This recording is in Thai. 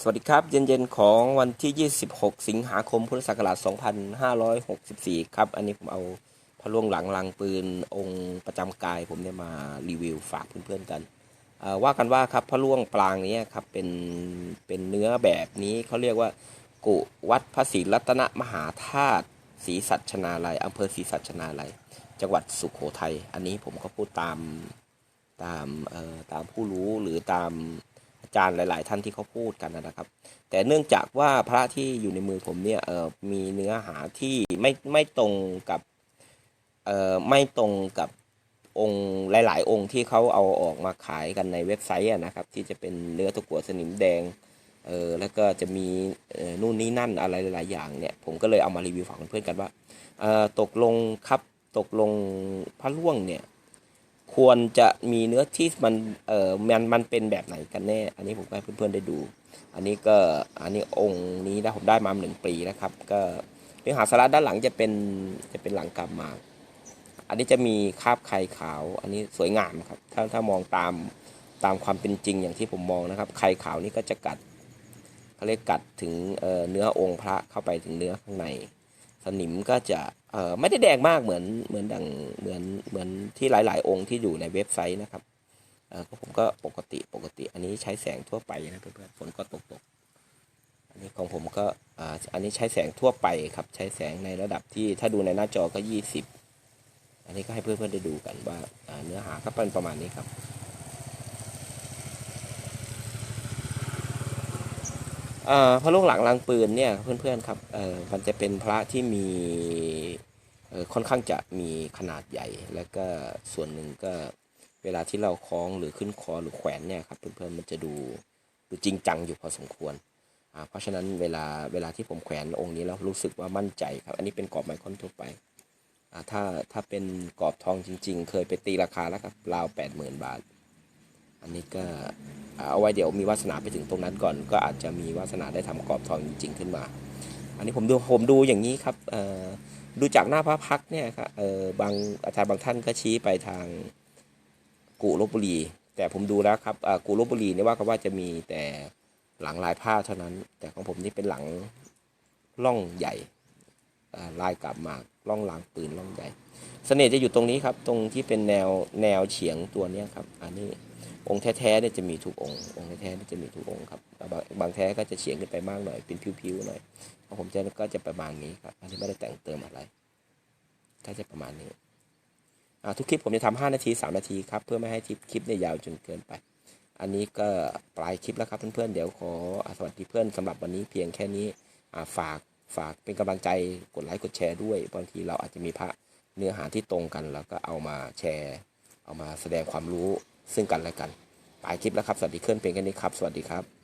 สวัสดีครับ เย็นๆ ของวันที่ 26 สิงหาคม พุทธศักราช 2564 ครับ อันนี้ผมเอาพระล่วงหลังลังปืนองค์ประจำกาย ผมเนี่ยมารีวิวฝากเพื่อนๆกันอ่อว่ากันว่าครับพระล่วงปรางนี้ครับเป็นเป็นเนื้อแบบนี้เขาเรียกว่า กุวัดพระศรีรัตนมหาธาตุศรีสัชนาลัยอำเภอศรีสัชนาลัย จังหวัดสุโขทัย อันนี้ผมก็พูดตามตามเอ่อตามผู้รู้หรือตาม อาจารย์หลาย ๆ ท่านที่เขาพูดกันนะครับ แต่เนื่องจากว่าพระที่อยู่ในมือผมเนี่ยเออมีเนื้อหาที่ไม่ไม่ตรงกับเออไม่ตรงกับองค์หลาย ๆ องค์ที่เขาเอาออกมาขายกันในเว็บไซต์อะนะครับ ที่จะเป็นเนื้อตะกั่วสนิมแดงเออแล้วก็จะมีเออนู่นนี่นั่นอะไรหลาย ๆ อย่างเนี่ยผมก็เลยเอามารีวิวฝากเพื่อนๆกันว่าเออตกลงครับตกลงพระล่วงเนี่ย ควรจะมีเนื้อที่มันเออมันมันเป็นแบบไหนกันแน่ อันนี้ผมก็ให้เพื่อนๆได้ดู อันนี้ก็อันนี้องค์นี้นะผมได้มาหนึ่งปีนะครับ ก็เนื้อหาสาระด้านหลังจะเป็นจะเป็นหลังกลับมา อันนี้จะมีคราบไข่ขาว อันนี้สวยงามครับ ถ้าถ้ามองตามตามความเป็นจริงอย่างที่ผมมองนะครับ ไข่ขาวนี่ก็จะกัดเขาเรียกกัดถึงเอ่อเนื้อองค์พระเข้าไปถึงเนื้อข้างใน สนิมก็จะเอ่อไม่ได้แดงมากเหมือนเหมือนดังเหมือนเหมือนที่หลาย ๆ องค์ที่อยู่ในเว็บไซต์นะครับเออผมก็ปกติปกติ อันนี้ใช้แสงทั่วไปนะเพื่อนๆฝนก็ตกตกอันนี้ของผมก็อ่าอันนี้ใช้แสงทั่วไปครับ ใช้แสงในระดับที่ถ้าดูในหน้าจอก็ยี่สิบอันนี้ก็ให้เพื่อนๆได้ดูกันว่าเนื้อหาก็เป็นประมาณนี้ครับอ่า พระลูกหลังลางปืนเนี่ยเพื่อนๆครับมันจะเป็นพระที่มีค่อนข้างจะมีขนาดใหญ่ แล้วก็ส่วนหนึ่งก็เวลาที่เราคล้องหรือขึ้นคอหรือแขวนเนี่ยครับเพื่อนๆมันจะดูดูจริงจังอยู่พอสมควรเพราะฉะนั้นเวลาเวลาที่ผมแขวนองค์นี้แล้วรู้สึกว่ามั่นใจครับ อันนี้เป็นกรอบไมคอนทั่วไปถ้าถ้าเป็นกรอบทองจริง ๆ เคยไปตีราคาแล้วครับราวแปดหมื่นบาท อันนี้ก็ เอาไว้เดี๋ยวมีวาสนาไปถึงตรงนั้นก่อน ก็อาจจะมีวาสนาได้ทำกรอบทองจริง ๆ ขึ้นมา อันนี้ผมดูผมดูอย่างนี้ครับดูจากหน้าพระพักเนี่ยครับเออบางอาจารย์บางท่านก็ชี้ไปทางกูลบบุรี แต่ผมดูแล้วครับกูลบบุรีเนี่ยว่ากันว่าจะมีแต่หลังลายผ้าเท่านั้น แต่ของผมนี่เป็นหลังล่องใหญ่ลายกลับมากล่องหลางปืนล่องใหญ่เสน่ห์จะอยู่ตรงนี้ครับ ตรงที่เป็นแนวแนวเฉียงตัวนี้ครับ อันนี้ องค์แท้ๆเนี่ยจะมีทุกองค์องค์แท้ๆเนี่ยจะมีทุกองค์ครับบางบางแท้ก็จะเฉียงขึ้นไปมากหน่อยเป็นพิ้วๆหน่อยของผมจะก็จะประมาณนี้ครับอันนี้ไม่ได้แต่งเติมอะไร ก็จะประมาณนี้ทุกคลิปผมจะทำ5นาที3นาทีครับเพื่อไม่ให้คลิปคลิปเนี่ยยาวจนเกินไป อันนี้ก็ปลายคลิปแล้วครับเพื่อนๆเดี๋ยวขอสวัสดีเพื่อนสำหรับวันนี้เพียงแค่นี้ฝากฝากเป็นกำลังใจกดไลค์กดแชร์ด้วยบางทีเราอาจจะมีพระเนื้อหาที่ตรงกัน แล้วก็เอามาแชร์ เอามาแสดงความรู้ ซึ่งกันและกัน ปลายคลิปแล้วครับ สวัสดีเคลื่อนเพลงแค่นี้ครับ สวัสดีครับ